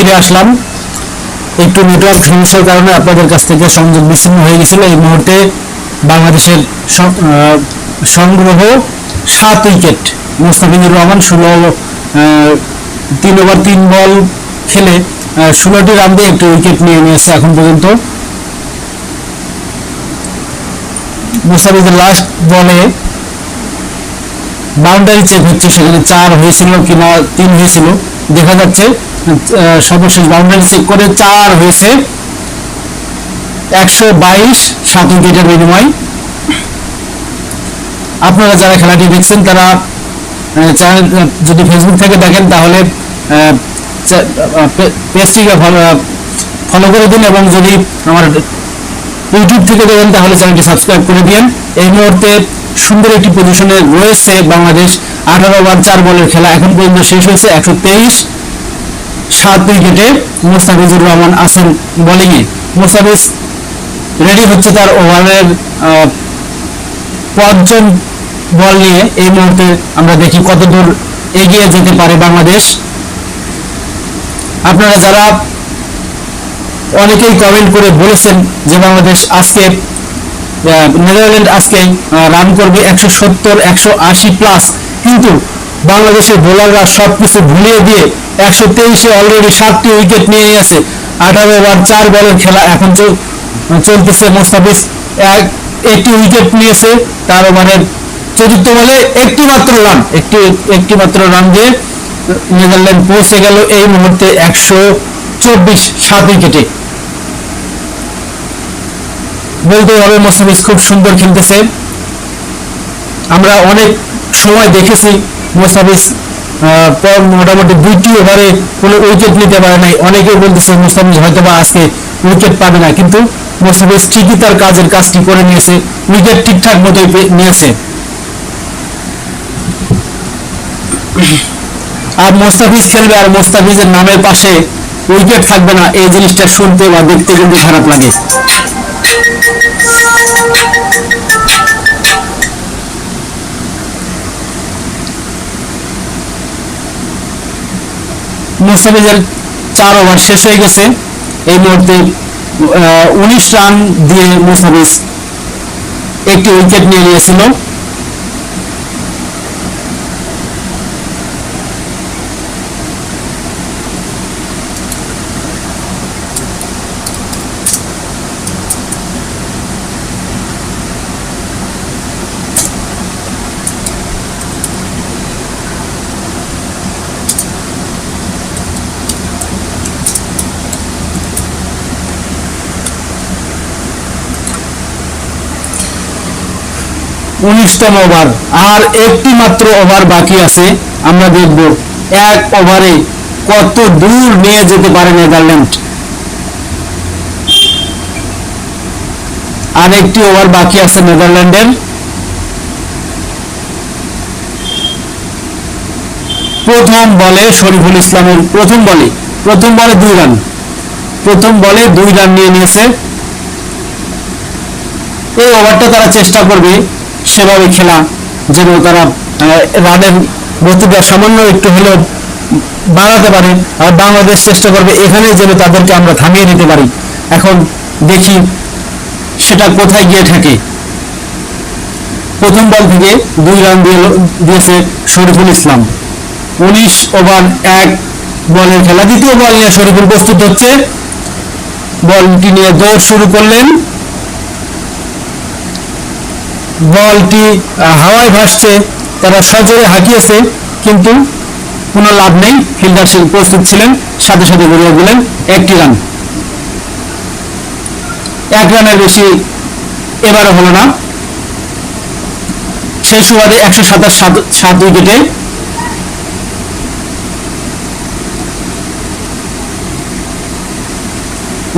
ফিরে আসলাম। একটু নেটওয়ার্ক সমস্যার কারণে আপনাদের কাছ থেকে সংযোগ বিচ্ছিন্ন হয়ে গেছিল। এই মুহূর্তে বাংলাদেশের সংগ্রহ সাত উইকেট মোস্তাফিজুর রহমান ষোলো তিন ওভার তিন বল খেলে ষোলোটি রান দিয়ে একটি উইকেট নিয়ে নিয়েছে এখন পর্যন্ত। মোস্তাফিজের লাস্ট বলে বাউন্ডারি চেক হচ্ছে। সেখানে চার হয়েছিল কিনা তিন হয়েছিল। দেখা যাচ্ছে সর্বশেষ বাউন্ডারি চেক করে চার হয়েছে। একশো বাইশ, সাত উইকেটের বিনিময়। আপনারা যারা খেলাটি দেখছেন, তারা চ্যানেল যদি ফেসবুক থেকে দেখেন, তাহলে পেজটিকে ফলো করে দিন এবং যদি আমার ইউটিউব থেকে দেখেন, তাহলে চ্যানেলটি সাবস্ক্রাইব করে দিন এই মুহূর্তে সুন্দর একটি পজিশনে রয়েছে বাংলাদেশ। আঠারো ওভার চার বলের খেলা এখন পর্যন্ত শেষ হয়েছে, একশো তেইশ। সাত উইকেটে মোস্তাফিজুর রহমান আছেন বোলিংয়ে মোস্তাফিজ রেডি হচ্ছে তার ওভারের পঞ্চম বল নিয়ে। এই মুহূর্তে আমরা দেখি কত দূর এগিয়ে যেতে পারে বাংলাদেশ। আপনারা যারা অনেকেই কমেন্ট করে বলেছেন যে বাংলাদেশ আজকে নেদারল্যান্ড আজকে রান করবে একশো সত্তর, একশো আশি প্লাস কিন্তু বাংলাদেশের বোলাররা সব কিছু ভুলিয়ে দিয়ে একশো তেইশে অলরেডি সাতটি উইকেট নিয়ে নিয়েছে। আঠারো ওভার চার বলের খেলা এখন চলতেছে মোস্তাফিজ। এক একটি উইকেট নিয়েছে, তার ওভারের চতুর্থ বলে একটি মাত্র রান একটি একটি মাত্র রান দিয়ে নেদারল্যান্ড পৌঁছে গেল এই মুহূর্তে একশো চব্বিশ সাত উইকেটে বলতে হবে, মোস্তাফিজ খুব সুন্দর খেলতেছে। আমরা অনেক সময় দেখেছি মোস্তাফিজ আহ, মোটামুটি দুইটি ওভারে কোনো উইকেট নিতে পারে নাই। অনেকেই বলতেছে মোস্তাফিজ হয়তো বা আজকে উইকেট পাবে না। কিন্তু মোস্তাফিজ ঠিকই তার কাজের কাজটি করে নিয়েছে। উইকেট ঠিকঠাক মতোই নিয়েছে। আর মোস্তাফিজ খেলবে আর মোস্তাফিজের নামের পাশে উইকেট থাকবে না। এই জিনিসটা শুনতে বা দেখতে কিন্তু খারাপ লাগে। মোস্তাফিজের চার ওভার শেষ হয়ে গেছে। এই মুহূর্তে উনিশ রান দিয়ে মুস্তাফিজ একটি উইকেট নিয়ে নিয়েছিল। উনিশতম ওভার। আর একটি মাত্র ওভার বাকি আছে, আমরা দেখব এক ওভারে কত দূর নিয়ে যেতে পারে নেদারল্যান্ড। আর একটি ওভার বাকি আছে নেদারল্যান্ডের। প্রথম বলে শরীফুল ইসলামের প্রথম বলে প্রথম বলে দুই রান। প্রথম বলে দুই রান নিয়ে নিয়েছে। এই ওভারটা তারা চেষ্টা করবে সেভাবে খেলা, যেন তারা রানের গতিটা সামান্য একটু হলেও বাড়াতে পারে, আর বাংলাদেশ চেষ্টা করবে এখানে যেন তাদেরকে আমরা থামিয়ে দিতে পারি। এখন দেখি সেটা কোথায় গিয়ে থাকে প্রথম বল থেকে দুই রান দিয়ে দিয়েছে শরীফুল ইসলাম। উনিশ ওভার এক বলের খেলা। দ্বিতীয় বল নিয়ে শরীফুল প্রস্তুত হচ্ছে। বলটি নিয়ে দৌড় শুরু করলেন বলটি হাওয়ায় ভাসছে, তারা সজোরে হাঁকিয়েছে, কিন্তু কোনো লাভ নেই। ফিল্ডার সিং প্রস্তুত ছিলেন, সাথে সাথে গড়িয়ে দিলেন একটি রান। এক রানের বেশি এবারও হলো না। সেই সুবাদে একশো সাতাশ সাত উইকেটে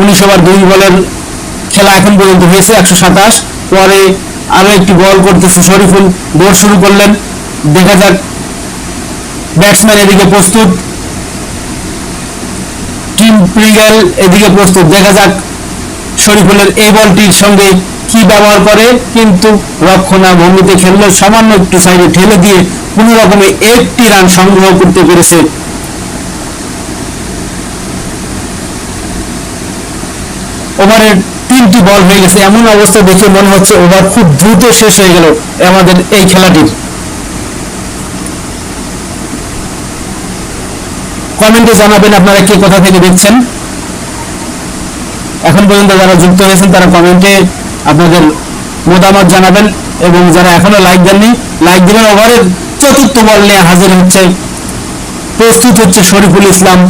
উনিশ ওভার দুই বলের খেলা এখন পর্যন্ত হয়েছে একশো সাতাশ। পরে আরও একটি বল করতেছে শরীফুল। দৌড় শুরু করলেন। দেখা যাক। ব্যাটসম্যান এদিকে প্রস্তুত। টিম প্রিগেল এদিকে প্রস্তুত। দেখা যাক শরীফুলের এই বলটির সঙ্গে কি ব্যবহার করে। কিন্তু রক্ষণা ভঙ্গিতে খেললো সামান্য একটু সাইডে ঠেলে দিয়ে কোন রকমে একটি রান সংগ্রহ করতে পেরেছে। ওভারের তিনটি বল হয়ে গেছে। এমন অবস্থা দেখে মনে হচ্ছে ওভার খুব দ্রুত শেষ হয়ে গেল আমাদের এই খেলাটির কমেন্টে জানাবেন আপনারা কে কোথা থেকে দেখছেন। এখন পর্যন্ত যারা যুক্ত হয়েছেন তারা কমেন্টে আপনাদের মতামত জানাবেন এবং যারা এখনও লাইক দেননি লাইক দিবেন ওভারের চতুর্থ বল নিয়ে হাজির হচ্ছে, প্রস্তুত হচ্ছে শরীফুল ইসলাম।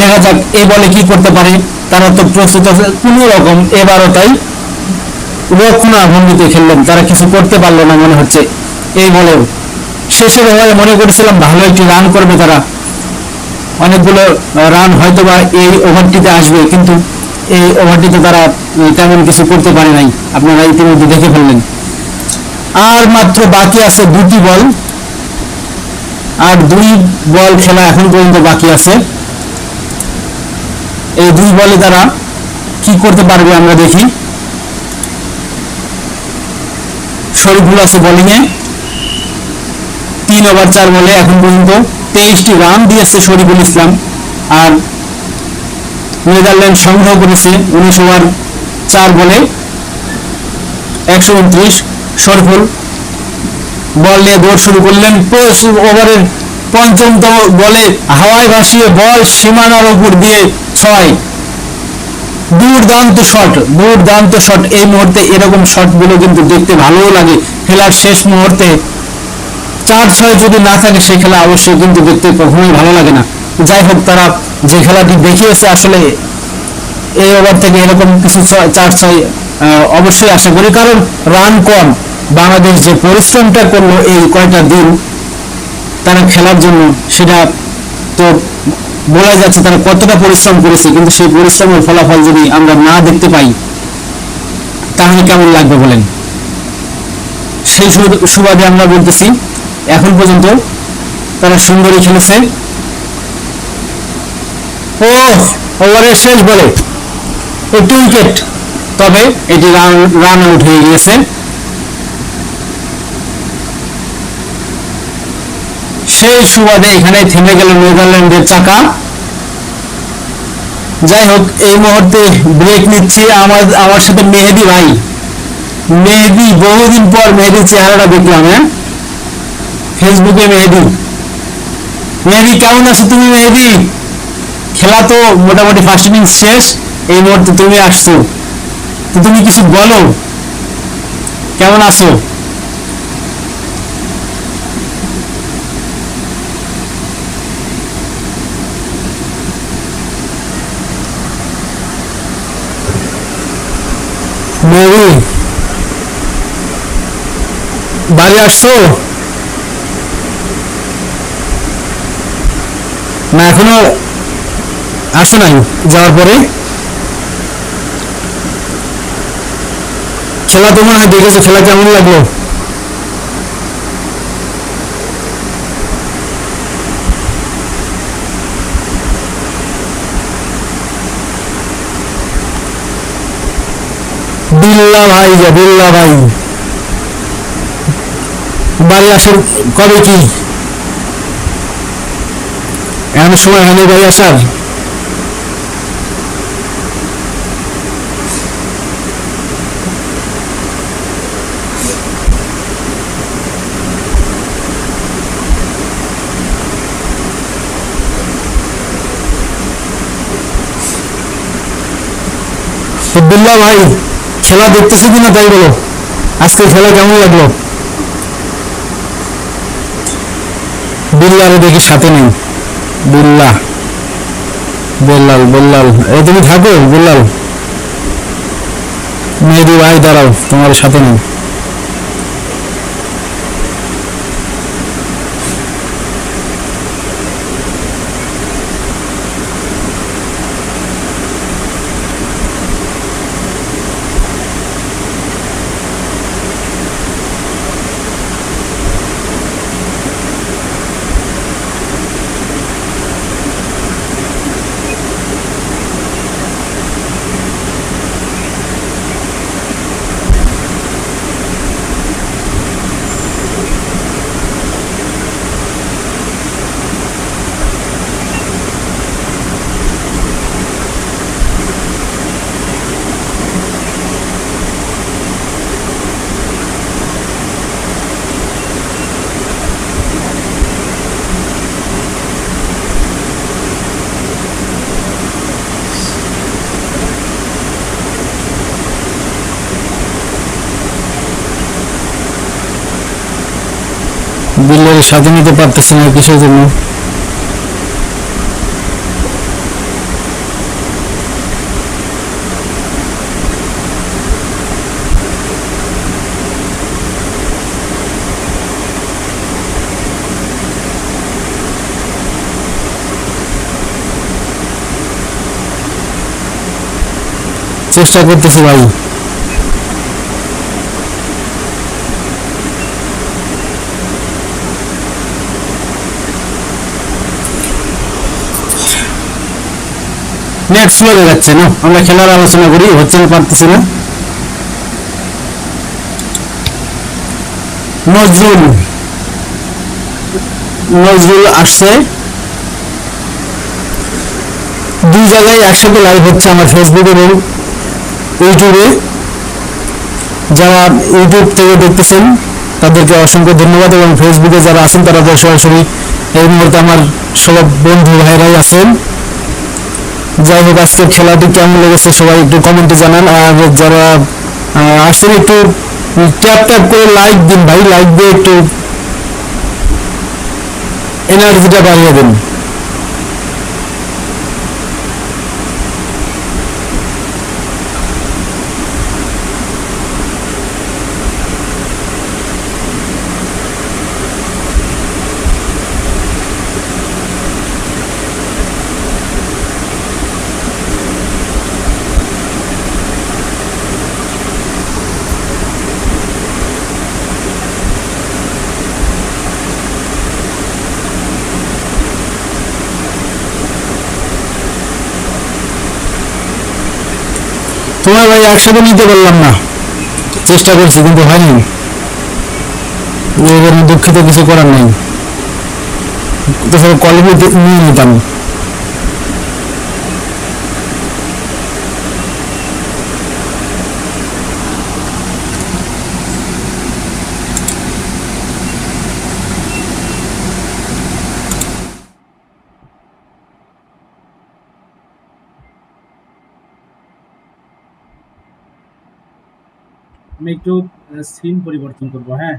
দেখা যাক এই বলে কি করতে পারে। তারা তো প্রস্তুত কোন রকম, এবারও তাই রক্ষণা ভঙ্গিতে খেললেন, তারা কিছু করতে পারল না মনে হচ্ছে। এই বলেও শেষের ওভারে মনে করেছিলাম ভালো একটি রান করবে তারা। অনেকগুলো রান হয়তো বা এই ওভারটিতে আসবে, কিন্তু এই ওভারটিতে তারা তেমন কিছু করতে পারে নাই। আপনারা ইতিমধ্যে দেখে ফেললেন। আর মাত্র বাকি আছে দুটি বল। আর দুই বল খেলা এখন পর্যন্ত বাকি আছে। এই দুই বলে তারা কি করতে পারবে আমরা দেখি। শরীফুল আছে বোলিংয়ে তিন ওভার চার বলে এখন পর্যন্ত তেইশটি রান দিয়েছে শরীফুল ইসলাম। আর নেদারল্যান্ড সংগ্রহ করেছে উনিশ ওভার চার বলে একশো উনত্রিশ। শরীফুল বল নিয়ে দৌড় শুরু করলেন। পঁচিশ ওভারের পঞ্চমতম বলে হাওয়ায় ভাসিয়ে বল সীমানার উপর দিয়ে ছয়। দুর্দান্ত শট দুর্দান্ত শট। এই মুহূর্তে এরকম শটগুলো কিন্তু দেখতে ভালোও লাগে। খেলার শেষ মুহূর্তে চার ছয় যদি না থাকে, সেই খেলা অবশ্যই কিন্তু দেখতে কখনোই ভালো লাগে না। যাই হোক, তারা যে খেলাটি দেখিয়েছে আসলে এই ওভার থেকে এরকম কিছু চার ছয় অবশ্যই আশা করি। কারণ রান কম। বাংলাদেশ যে পরিশ্রমটা করল এই কয়টা দিন তারা খেলার জন্য সেটা তো বলা যাচ্ছে তারা কতটা পরিশ্রম করেছে, কিন্তু সেই পরিশ্রমের ফলাফল যদি আমরা না দেখতে পাই, তাহলে কেমন লাগবে বলেন? সেই সুবাদে আমরা বলতেছি, এখন পর্যন্ত তারা সুন্দরই খেলেছে। ও ওভারের শেষ বলে, একটি উইকেট, তবে এটি রান রান আউট হয়ে গিয়েছে। সেই সুবাদে এখানে থেমে গেল নেদারল্যান্ডের চাকা। যাই হোক এই মুহূর্তে ব্রেক নিচ্ছি আমার আমার সাথে মেহেদি ভাই। মেহেদি, বহুদিন পর মেহেদির চেহারাটা দেখলাম হ্যাঁ? ফেসবুকে মেহেদি। মেহেদি, কেমন আছো তুমি মেহেদি? খেলা তো মোটামুটি ফার্স্ট ইনিংস শেষ, এই মুহূর্তে তুমি আসছো। তো তুমি কিছু বলো? কেমন আছো? মেহেদি বাড়ি আসছো? না, এখনও আসো নাই যাওয়ার পরে। খেলা তো হয় দেখেছ খেলা কেমন লাগল? বিল্লা ভাই যে বিল্লা ভাই বাড়ি আসেন কবে কি? এমন সময় হয়নি ভাই আসার। তো বিল্লা ভাই খেলা দেখতেছি কিনা তাই বলো? আজকে খেলা কেমন লাগল? বিল্লারে দেখি সাথে নেই। বিল্লা বললাল বললাল। এ, তুমি থাকো, বললাল। মেহেদি ভাই, দাঁড়াও, তোমার সাথে নেই। বিল্লারে সাথে নিতে পারতেছি না কিসের জন্য। চেষ্টা করতেছি ভাই। নেট স্লো যাচ্ছে না? আমরা খেলার আলোচনা করি হচ্ছে না পারতেছি না নজরুল। নজরুল আসছে। দুই জায়গায় একসাথে লাইভ হচ্ছে আমার ফেসবুক এবং ইউটিউবে যারা ইউটিউব থেকে দেখতেছেন, তাদেরকে অসংখ্য ধন্যবাদ এবং ফেসবুকে যারা আছেন, তারা সরাসরি এই মুহূর্তে আমার সব বন্ধু ভাইরাই আছেন। যাই হোক আজকের খেলাটি কেমন লেগেছে সবাই একটু কমেন্টে জানান। আর যারা আহ, আসছেন একটু ট্যাপ ট্যাপ করে লাইক দিন ভাই লাইক দিয়ে একটু এনার্জিটা বাড়িয়ে দিন তোমার ভাই একসাথে নিতে পারলাম না। চেষ্টা করছি, কিন্তু হয়নি। দুঃখিত কিছু করার নেই। তো সব নিয়ে নিতাম। আমি একটু সিন পরিবর্তন করব হ্যাঁ?